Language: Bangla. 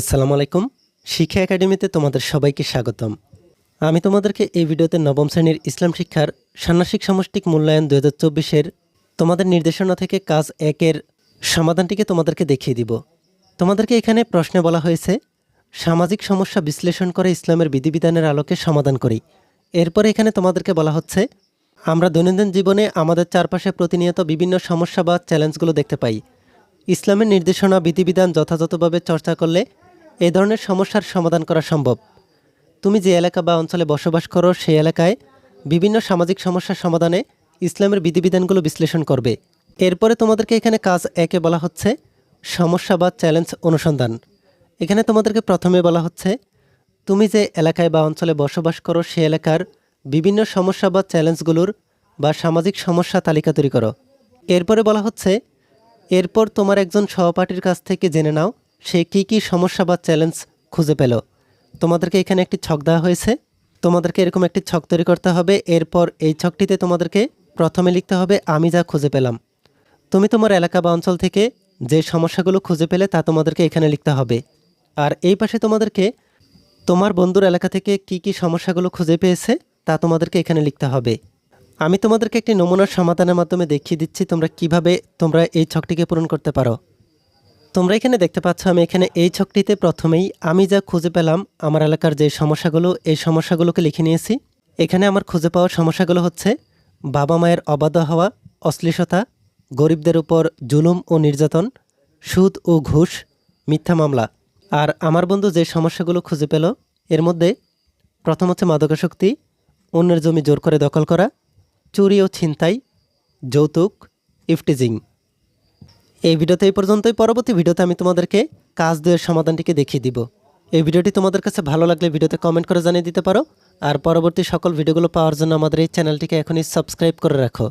আসসালামু আলাইকুম। শিক্ষা একাডেমিতে তোমাদের সবাইকে স্বাগতম। আমি তোমাদেরকে এই ভিডিওতে নবম শ্রেণির ইসলাম শিক্ষার ষান্মাসিক সমষ্টিক মূল্যায়ন দু হাজার চব্বিশের তোমাদের নির্দেশনা থেকে কাজ একের সমাধানটিকে তোমাদেরকে দেখিয়ে দিব। তোমাদেরকে এখানে প্রশ্নে বলা হয়েছে, সামাজিক সমস্যা বিশ্লেষণ করে ইসলামের বিধিবিধানের আলোকে সমাধান করি। এরপরে এখানে তোমাদেরকে বলা হচ্ছে, আমরা দৈনন্দিন জীবনে আমাদের চারপাশে প্রতিনিয়ত বিভিন্ন সমস্যা বা চ্যালেঞ্জগুলো দেখতে পাই। ইসলামের নির্দেশনা, বিধিবিধান যথাযথভাবে চর্চা করলে এ ধরনের সমস্যার সমাধান করা সম্ভব। তুমি যে এলাকা বা অঞ্চলে বসবাস করো, সেই এলাকায় বিভিন্ন সামাজিক সমস্যার সমাধানে ইসলামের বিধিবিধানগুলো বিশ্লেষণ করবে। এরপরে তোমাদেরকে এখানে কাজ একে বলা হচ্ছে সমস্যা বা চ্যালেঞ্জ অনুসন্ধান। এখানে তোমাদেরকে প্রথমে বলা হচ্ছে, তুমি যে এলাকায় বা অঞ্চলে বসবাস করো, সে এলাকার বিভিন্ন সমস্যা বা চ্যালেঞ্জগুলোর বা সামাজিক সমস্যা তালিকা তৈরি করো। এরপরে বলা হচ্ছে, এরপর তোমার একজন সহপাঠীর কাছ থেকে জেনে নাও সে কী কী সমস্যা বা চ্যালেঞ্জ খুঁজে পেল? তোমাদেরকে এখানে একটি ছক দেওয়া হয়েছে। তোমাদেরকে এরকম একটি ছক তৈরি করতে হবে। এরপর এই ছকটিতে তোমাদেরকে প্রথমে লিখতে হবে, আমি যা খুঁজে পেলাম। তুমি তোমার এলাকা বা অঞ্চল থেকে যে সমস্যাগুলো খুঁজে পেলে তা তোমাদেরকে এখানে লিখতে হবে। আর এই পাশে তোমাদেরকে তোমার বন্ধুর এলাকা থেকে কি কি সমস্যাগুলো খুঁজে পেয়েছে তা তোমাদেরকে এখানে লিখতে হবে। আমি তোমাদেরকে একটি নমুনার সমাধানের মাধ্যমে দেখিয়ে দিচ্ছি তোমরা কীভাবে তোমরা এই ছকটিকে পূরণ করতে পারো। তোমরা এখানে দেখতে পাচ্ছ আমি এখানে এই ছকটিতে প্রথমেই আমি যা খুঁজে পেলাম আমার এলাকার যে সমস্যাগুলো, এই সমস্যাগুলোকে লিখে নিয়েছি। এখানে আমার খুঁজে পাওয়ার সমস্যাগুলো হচ্ছে বাবা মায়ের অবাধ হওয়া, অশ্লীলতা, গরিবদের উপর জুলুম ও নির্যাতন, সুদ ও ঘুষ, মিথ্যা মামলা। আর আমার বন্ধু যে সমস্যাগুলো খুঁজে পেল, এর মধ্যে প্রথম হচ্ছে মাদকাসক্তি, অন্যের জমি জোর করে দখল করা, চুরি ও ছিনতাই, যৌতুক, ইফটিজিং। এই ভিডিওতে এই পর্যন্তই। পরবর্তী ভিডিওতে আমি তোমাদেরকে কাজ দেওয়ার সমাধানটিকে দেখিয়ে দিব। এই ভিডিওটি তোমাদের কাছে ভালো লাগলে ভিডিওতে কমেন্ট করে জানিয়ে দিতে পারো। আর পরবর্তী সকল ভিডিওগুলো পাওয়ার জন্য আমাদের এই চ্যানেলটিকে এখনই সাবস্ক্রাইব করে রাখো।